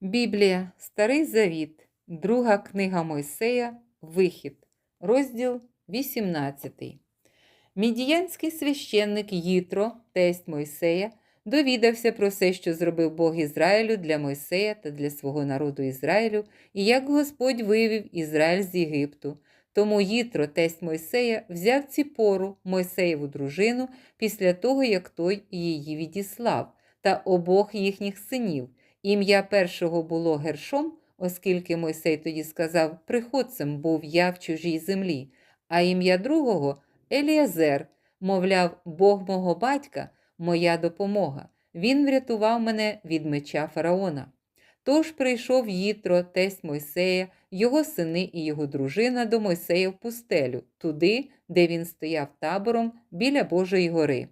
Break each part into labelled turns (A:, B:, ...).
A: Біблія, Старий Завіт, Друга книга Мойсея, Вихід, розділ 18. Мідіянський священник Їтро, тесть Мойсея, довідався про все, що зробив Бог Ізраїлю для Мойсея та для свого народу Ізраїлю, і як Господь вивів Ізраїль з Єгипту. Тому Їтро, тесть Мойсея, взяв ціпору, Мойсеєву дружину, після того, як той її відіслав, та обох їхніх синів. Ім'я першого було Гершом, оскільки Мойсей тоді сказав, приходцем був я в чужій землі, а ім'я другого Еліазер, мовляв, Бог мого батька, моя допомога. Він врятував мене від меча фараона. Тож прийшов Їтро, тесть Мойсея, його сини і його дружина до Мойсея в пустелю, туди, де він стояв табором біля Божої гори.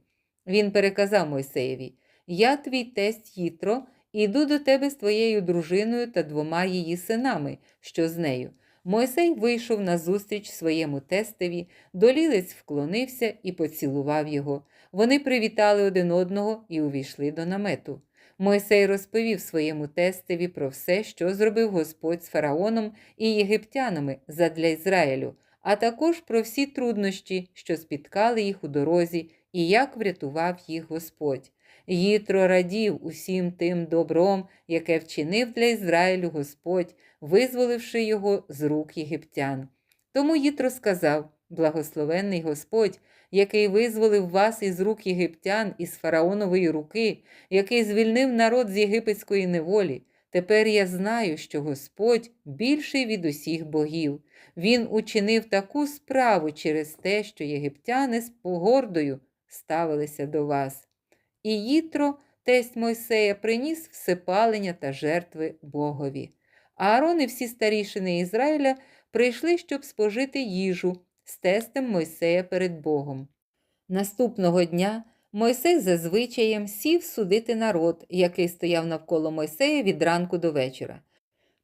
A: Він переказав Мойсеєві: Я твій тесть Їтро, іду до тебе з твоєю дружиною та двома її синами, що з нею. Мойсей вийшов назустріч своєму тестеві, долілець вклонився і поцілував його. Вони привітали один одного і увійшли до намету. Мойсей розповів своєму тестеві про все, що зробив Господь з фараоном і єгиптянами задля Ізраїлю, а також про всі труднощі, що спіткали їх у дорозі, і як врятував їх Господь. Їтро радів усім тим добром, яке вчинив для Ізраїлю Господь, визволивши його з рук єгиптян. Тому Їтро сказав: Благословенний Господь, який визволив вас із рук єгиптян із фараонової руки, який звільнив народ з єгипетської неволі. Тепер я знаю, що Господь більший від усіх богів. Він учинив таку справу через те, що єгиптяни з погордою ставилися до вас. І Їтро, тесть Мойсея, приніс всепалення та жертви Богові. Аарон і всі старішини Ізраїля прийшли, щоб спожити їжу з тестем Мойсея перед Богом. Наступного дня Мойсей за звичаєм сів судити народ, який стояв навколо Мойсея від ранку до вечора.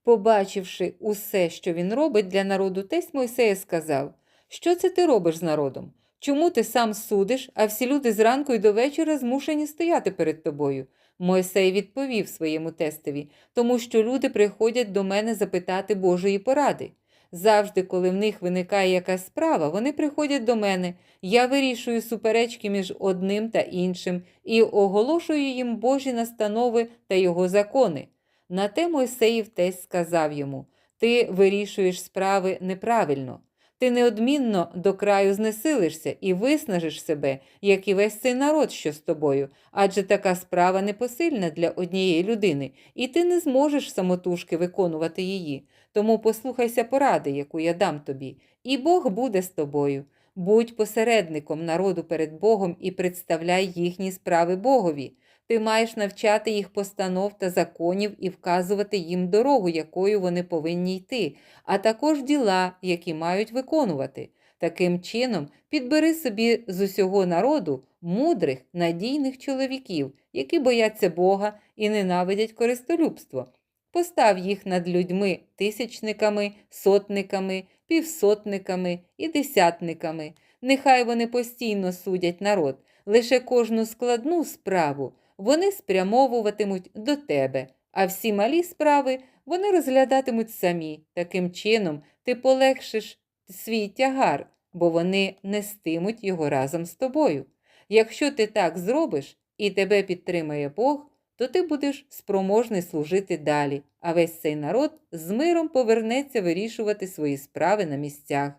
A: Побачивши усе, що він робить для народу, тесть Мойсея сказав: Що це ти робиш з народом? Чому ти сам судиш, а всі люди зранку й до вечора змушені стояти перед тобою? Мойсей відповів своєму тестові, тому що люди приходять до мене запитати Божої поради. Завжди, коли в них виникає якась справа, вони приходять до мене, я вирішую суперечки між одним та іншим і оголошую їм Божі настанови та його закони. На те Мойсеїв тесть сказав йому: Ти вирішуєш справи неправильно. Ти неодмінно до краю знесилишся і виснажиш себе, як і весь цей народ, що з тобою, адже така справа непосильна для однієї людини, і ти не зможеш самотужки виконувати її. Тому послухайся поради, яку я дам тобі, і Бог буде з тобою. Будь посередником народу перед Богом і представляй їхні справи Богові. Ти маєш навчати їх постанов та законів і вказувати їм дорогу, якою вони повинні йти, а також діла, які мають виконувати. Таким чином, підбери собі з усього народу мудрих, надійних чоловіків, які бояться Бога і ненавидять користолюбство. Постав їх над людьми тисячниками, сотниками, півсотниками і десятниками. Нехай вони постійно судять народ, лише кожну складну справу вони спрямовуватимуть до тебе, а всі малі справи вони розглядатимуть самі. Таким чином, ти полегшиш свій тягар, бо вони нестимуть його разом з тобою. Якщо ти так зробиш і тебе підтримає Бог, то ти будеш спроможний служити далі, а весь цей народ з миром повернеться вирішувати свої справи на місцях.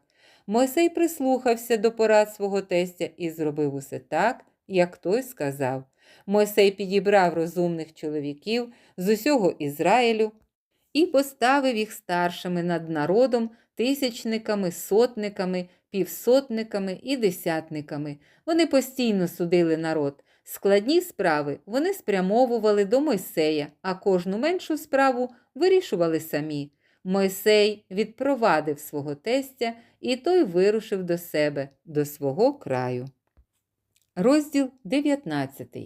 A: Мойсей прислухався до порад свого тестя і зробив усе так, як той сказав. Мойсей підібрав розумних чоловіків з усього Ізраїлю і поставив їх старшими над народом, тисячниками, сотниками, півсотниками і десятниками. Вони постійно судили народ. Складні справи вони спрямовували до Мойсея, а кожну меншу справу вирішували самі. Мойсей відпровадив свого тестя, і той вирушив до себе, до свого краю. Розділ 19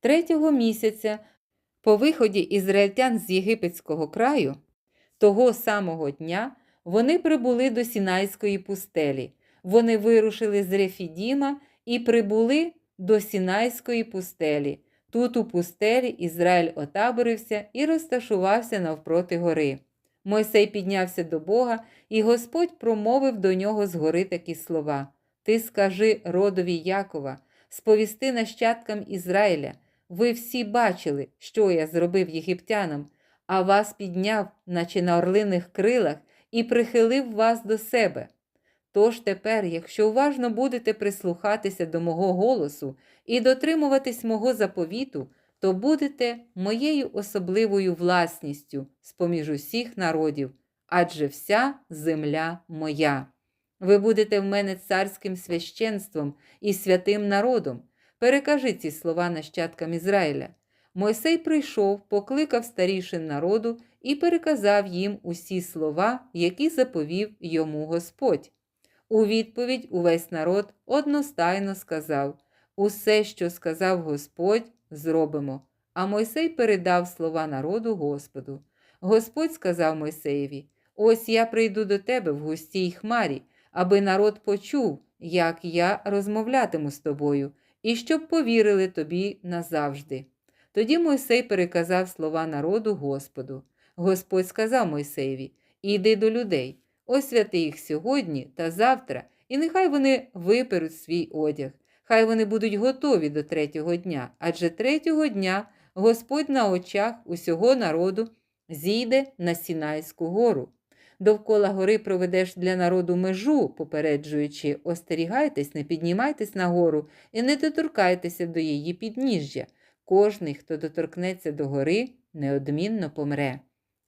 A: Третього місяця, по виході ізраїльтян з єгипетського краю, того самого дня вони прибули до Сінайської пустелі. Вони вирушили з Рефідіма і прибули до Сінайської пустелі. Тут, у пустелі, Ізраїль отаборився і розташувався навпроти гори. Мойсей піднявся до Бога, і Господь промовив до нього згори такі слова: Ти скажи родові Якова, сповісти нащадкам Ізраїля. Ви всі бачили, що я зробив єгиптянам, а вас підняв, наче на орлиних крилах, і прихилив вас до себе. Тож тепер, якщо уважно будете прислухатися до мого голосу і дотримуватись мого заповіту, то будете моєю особливою власністю з поміж усіх народів, адже вся земля моя. Ви будете в мене царським священством і святим народом. Перекажи ці слова нащадкам Ізраїля. Мойсей прийшов, покликав старішин народу і переказав їм усі слова, які заповів йому Господь. У відповідь увесь народ одностайно сказав Усе, що сказав Господь, зробимо. А Мойсей передав слова народу Господу. Господь сказав Мойсеєві: Ось я прийду до тебе в густій хмарі, аби народ почув, як я розмовлятиму з тобою, і щоб повірили тобі назавжди. Тоді Мойсей переказав слова народу Господу. Господь сказав Мойсеєві: Іди до людей, освяти їх сьогодні та завтра, і нехай вони виперуть свій одяг. Хай вони будуть готові до третього дня, адже третього дня Господь на очах усього народу зійде на Сінайську гору. Довкола гори проведеш для народу межу, попереджуючи, остерігайтесь, не піднімайтесь на гору і не доторкайтеся до її підніжжя. Кожний, хто доторкнеться до гори, неодмінно помре.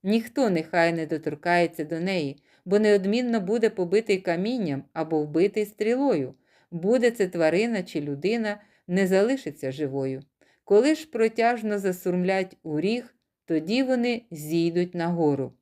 A: Ніхто нехай не доторкається до неї, бо неодмінно буде побитий камінням або вбитий стрілою. Буде це тварина чи людина, не залишиться живою. Коли ж протяжно засурмлять у ріг, тоді вони зійдуть на гору.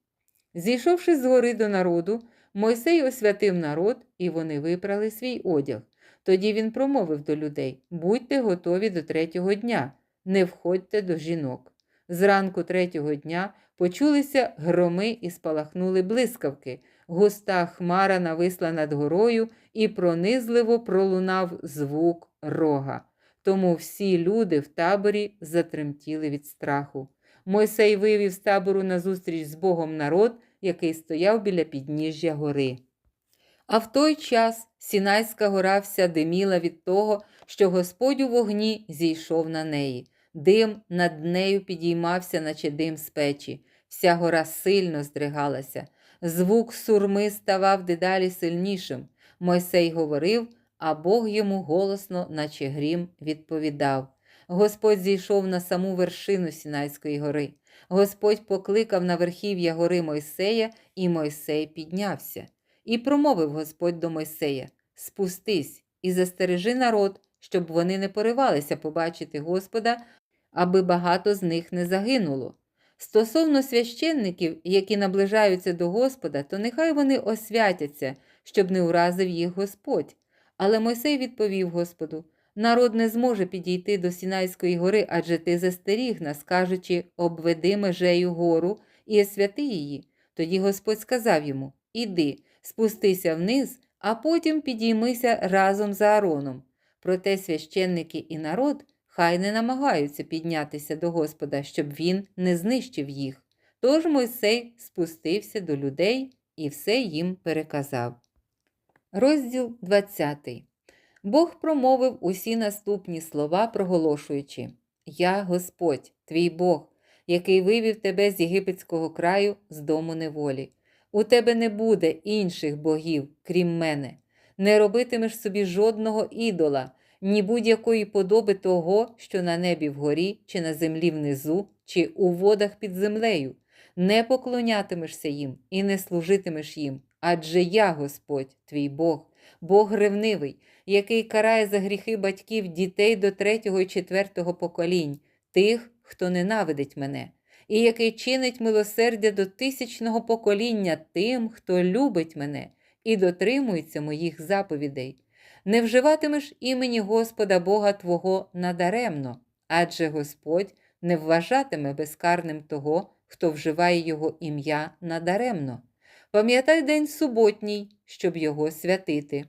A: Зійшовши з гори до народу, Мойсей освятив народ, і вони випрали свій одяг. Тоді він промовив до людей: Будьте готові до третього дня, не входьте до жінок. Зранку третього дня почулися громи і спалахнули блискавки. Густа хмара нависла над горою і пронизливо пролунав звук рога. Тому всі люди в таборі затремтіли від страху. Мойсей вивів з табору назустріч з Богом народ, який стояв біля підніжжя гори. А в той час Сінайська гора вся диміла від того, що Господь у вогні зійшов на неї. Дим над нею підіймався, наче дим з печі. Вся гора сильно здригалася. Звук сурми ставав дедалі сильнішим. Мойсей говорив, а Бог йому голосно, наче грім, відповідав. Господь зійшов на саму вершину Сінайської гори. Господь покликав на верхів'я гори Мойсея, і Мойсей піднявся. І промовив Господь до Мойсея: Спустись і застережи народ, щоб вони не поривалися побачити Господа, аби багато з них не загинуло. Стосовно священників, які наближаються до Господа, то нехай вони освятяться, щоб не уразив їх Господь. Але Мойсей відповів Господу: народ не зможе підійти до Сінайської гори, адже ти застеріг нас, кажучи, обведи межею гору і освяти її. Тоді Господь сказав йому: Іди, спустися вниз, а потім підіймися разом з Аароном. Проте священники і народ хай не намагаються піднятися до Господа, щоб він не знищив їх. Тож Мойсей спустився до людей і все їм переказав. Розділ 20. Бог промовив усі наступні слова, проголошуючи: Я Господь, твій Бог, який вивів тебе з єгипетського краю з дому неволі. У тебе не буде інших богів, крім мене. Не робитимеш собі жодного ідола, ні будь-якої подоби того, що на небі вгорі, чи на землі внизу, чи у водах під землею. Не поклонятимешся їм і не служитимеш їм, адже я Господь, твій Бог, Бог ревнивий, який карає за гріхи батьків дітей до третього і четвертого поколінь, тих, хто ненавидить мене, і який чинить милосердя до тисячного покоління тим, хто любить мене і дотримується моїх заповідей. Не вживатимеш імені Господа Бога Твого надаремно, адже Господь не вважатиме безкарним того, хто вживає Його ім'я надаремно. Пам'ятай день суботній, щоб його святити.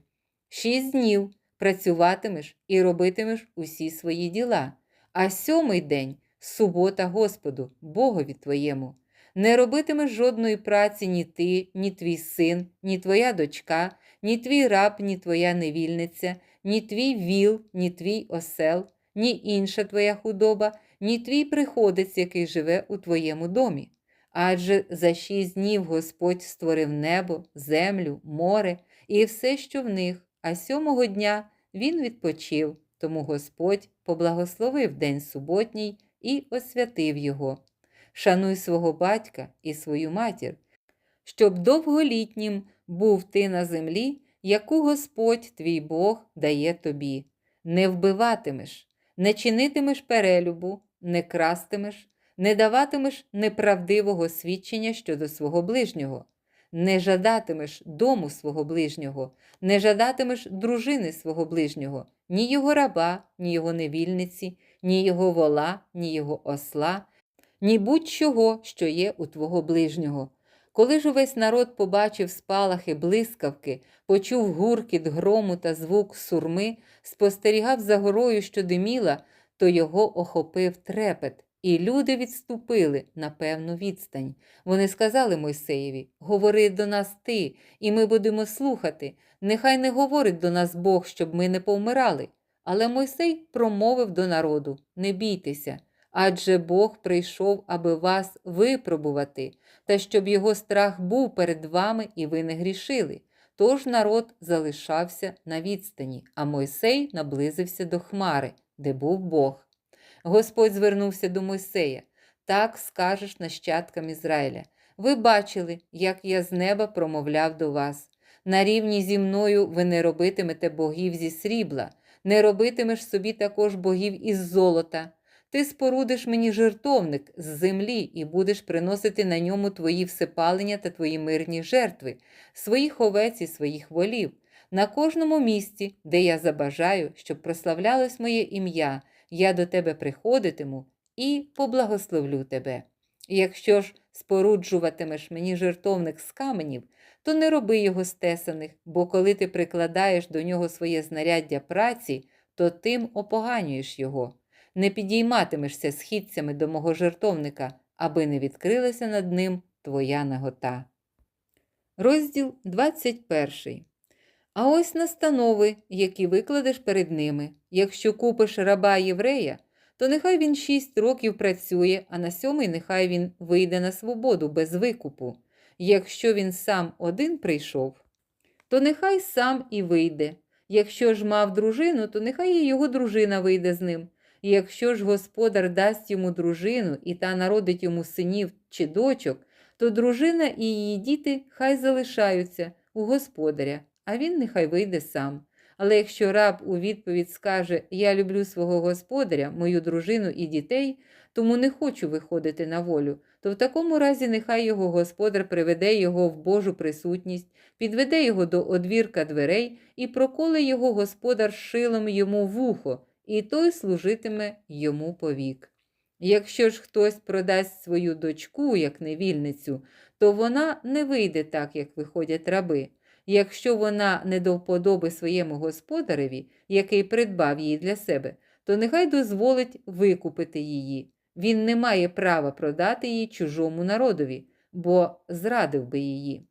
A: Шість днів працюватимеш і робитимеш усі свої діла, А сьомий день субота Господу, Богові твоєму. Не робитимеш жодної праці ні ти, ні твій син, ні твоя дочка, ні твій раб, ні твоя невільниця, ні твій віл, ні твій осел, ні інша твоя худоба, ні твій приходець, який живе у твоєму домі. Адже за шість днів Господь створив небо, землю, море і все, що в них, а сьомого дня він відпочив, тому Господь поблагословив день суботній і освятив його. Шануй свого батька і свою матір, щоб довголітнім був ти на землі, яку Господь твій Бог дає тобі. Не вбиватимеш, не чинитимеш перелюбу, не крастимеш, не даватимеш неправдивого свідчення щодо свого ближнього, не жадатимеш дому свого ближнього, не жадатимеш дружини свого ближнього, ні його раба, ні його невільниці, ні його вола, ні його осла, ні будь-чого, що є у твого ближнього. Коли ж увесь народ побачив спалахи блискавки, почув гуркіт грому та звук сурми, спостерігав за горою, що диміла, то його охопив трепет, і люди відступили на певну відстань. Вони сказали Мойсеєві: Говори до нас ти, і ми будемо слухати. Нехай не говорить до нас Бог, щоб ми не повмирали. Але Мойсей промовив до народу: Не бійтеся, адже Бог прийшов, аби вас випробувати, та щоб його страх був перед вами і ви не грішили. Тож народ залишався на відстані, а Мойсей наблизився до Хмари, де був Бог. Господь звернувся до Мойсея так скажеш нащадкам Ізраїля. Ви бачили, як я з неба промовляв до вас. На рівні зі мною ви не робитимете богів зі срібла, не робитимеш собі також богів із золота. Ти спорудиш мені жертовник з землі і будеш приносити на ньому твої всепалення та твої мирні жертви, своїх овець і своїх волів. На кожному місці, де я забажаю, щоб прославлялось моє ім'я, я до тебе приходитиму і поблагословлю тебе. Якщо ж споруджуватимеш мені жертовник з каменів, то не роби його стесаних, бо коли ти прикладаєш до нього своє знаряддя праці, то тим опоганюєш його. Не підійматимешся східцями до мого жертовника, аби не відкрилася над ним твоя нагота. Розділ 21. А ось настанови, які викладеш перед ними. Якщо купиш раба єврея, то нехай він шість років працює, а на сьомий нехай він вийде на свободу без викупу. Якщо він сам один прийшов, то нехай сам і вийде. Якщо ж мав дружину, то нехай і його дружина вийде з ним. Якщо ж господар дасть йому дружину і та народить йому синів чи дочок, то дружина і її діти хай залишаються у господаря, а він нехай вийде сам. Але якщо раб у відповідь скаже Я люблю свого господаря, мою дружину і дітей, тому не хочу виходити на волю, то в такому разі нехай його господар приведе його в Божу присутність, підведе його до одвірка дверей і проколе його господар шилом йому в ухо, і той служитиме йому повік. Якщо ж хтось продасть свою дочку як невільницю, то вона не вийде так, як виходять раби. Якщо вона не до вподоби своєму господареві, який придбав її для себе, то нехай дозволить викупити її. Він не має права продати її чужому народові, бо зрадив би її.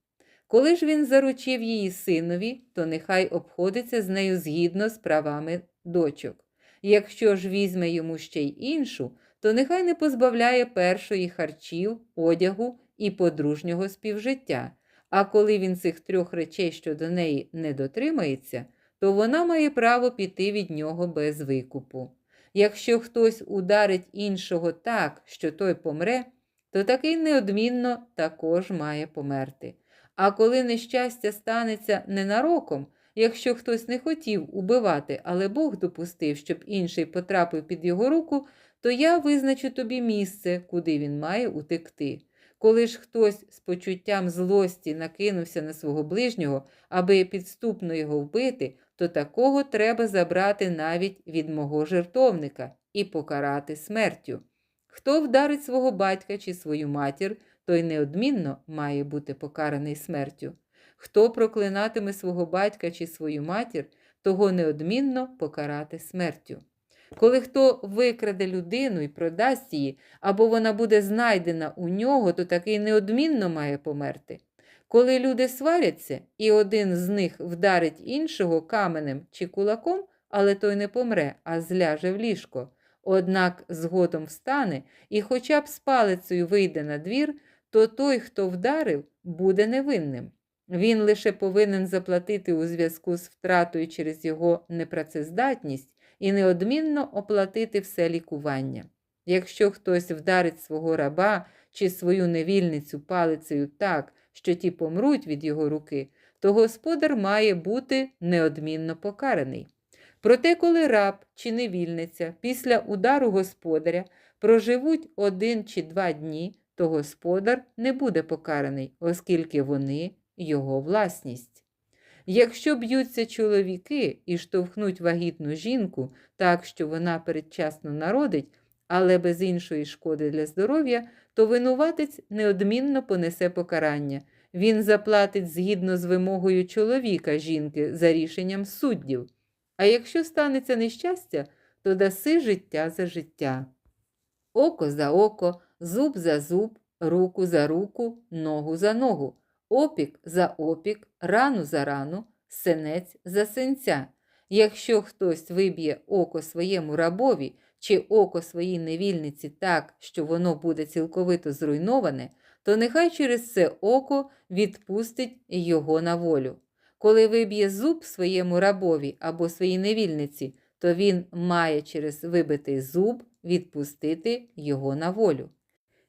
A: Коли ж він заручив її синові, то нехай обходиться з нею згідно з правами дочок. Якщо ж візьме йому ще й іншу, то нехай не позбавляє першої харчів, одягу і подружнього співжиття. А коли він цих трьох речей щодо неї не дотримається, то вона має право піти від нього без викупу. Якщо хтось ударить іншого так, що той помре, то такий неодмінно також має померти. А коли нещастя станеться ненароком, якщо хтось не хотів убивати, але Бог допустив, щоб інший потрапив під його руку, то я визначу тобі місце, куди він має утекти. Коли ж хтось з почуттям злості накинувся на свого ближнього, аби підступно його вбити, то такого треба забрати навіть від мого жертовника і покарати смертю. Хто вдарить свого батька чи свою матір, той неодмінно має бути покараний смертю. Хто проклинатиме свого батька чи свою матір, того неодмінно покарати смертю. Коли хто викраде людину і продасть її, або вона буде знайдена у нього, то такий неодмінно має померти. Коли люди сваряться, і один з них вдарить іншого каменем чи кулаком, але той не помре, а зляже в ліжко. Однак згодом встане і хоча б з палицею вийде на двір, то той, хто вдарив, буде невинним. Він лише повинен заплатити у зв'язку з втратою через його непрацездатність і неодмінно оплатити все лікування. Якщо хтось вдарить свого раба чи свою невільницю палицею так, що ті помруть від його руки, то господар має бути неодмінно покараний. Проте, коли раб чи невільниця після удару господаря проживуть один чи два дні, то господар не буде покараний, оскільки вони його власність. Якщо б'ються чоловіки і штовхнуть вагітну жінку так, що вона передчасно народить, але без іншої шкоди для здоров'я, то винуватець неодмінно понесе покарання. Він заплатить згідно з вимогою чоловіка жінки за рішенням суддів. А якщо станеться нещастя, то даси життя за життя. Око за око, зуб за зуб, руку за руку, ногу за ногу, опік за опік, рану за рану, синець за синця. Якщо хтось виб'є око своєму рабові чи око своїй невільниці так, що воно буде цілковито зруйноване, то нехай через це око відпустить його на волю. Коли виб'є зуб своєму рабові або своїй невільниці, то він має через вибитий зуб відпустити його на волю.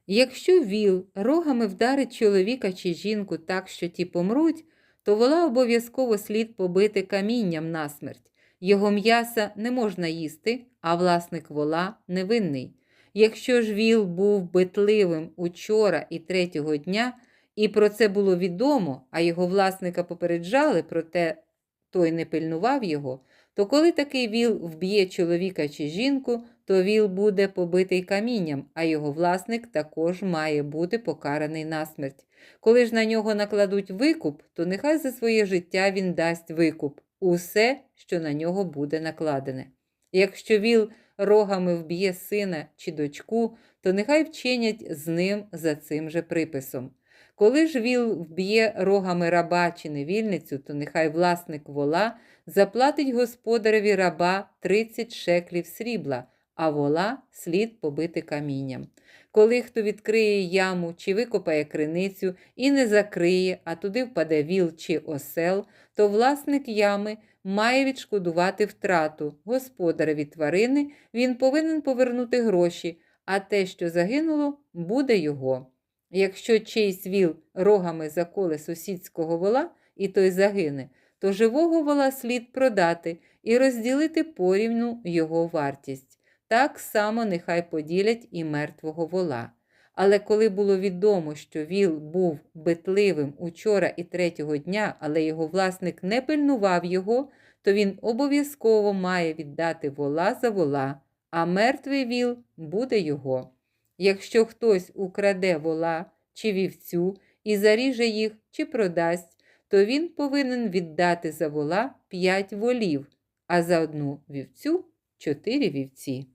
A: Якщо віл рогами вдарить чоловіка чи жінку так, що ті помруть, то вола обов'язково слід побити камінням насмерть. Його м'яса не можна їсти, а власник вола невинний. Якщо ж віл був битливим учора і третього дня, і про це було відомо, а його власника попереджали, проте той не пильнував його, то коли такий віл вб'є чоловіка чи жінку, то віл буде побитий камінням, а його власник також має бути покараний насмерть. Коли ж на нього накладуть викуп, то нехай за своє життя він дасть викуп усе, що на нього буде накладене. Якщо віл рогами вб'є сина чи дочку, то нехай вчинять з ним за цим же приписом. Коли ж віл вб'є рогами раба чи невільницю, то нехай власник вола заплатить господареві раба 30 шеклів срібла, а вола слід побити камінням. Коли хто відкриє яму чи викопає криницю і не закриє, а туди впаде віл чи осел, то власник ями має відшкодувати втрату господареві тварини, він повинен повернути гроші, а те, що загинуло, буде його. Якщо чийсь віл рогами заколе сусідського вола, і той загине, то живого вола слід продати і розділити порівну його вартість. Так само нехай поділять і мертвого вола. Але коли було відомо, що віл був битливим учора і третього дня, але його власник не пильнував його, то він обов'язково має віддати вола за вола, а мертвий віл буде його. Якщо хтось украде вола чи вівцю і заріже їх чи продасть, то він повинен віддати за вола п'ять волів, а за одну вівцю чотири вівці.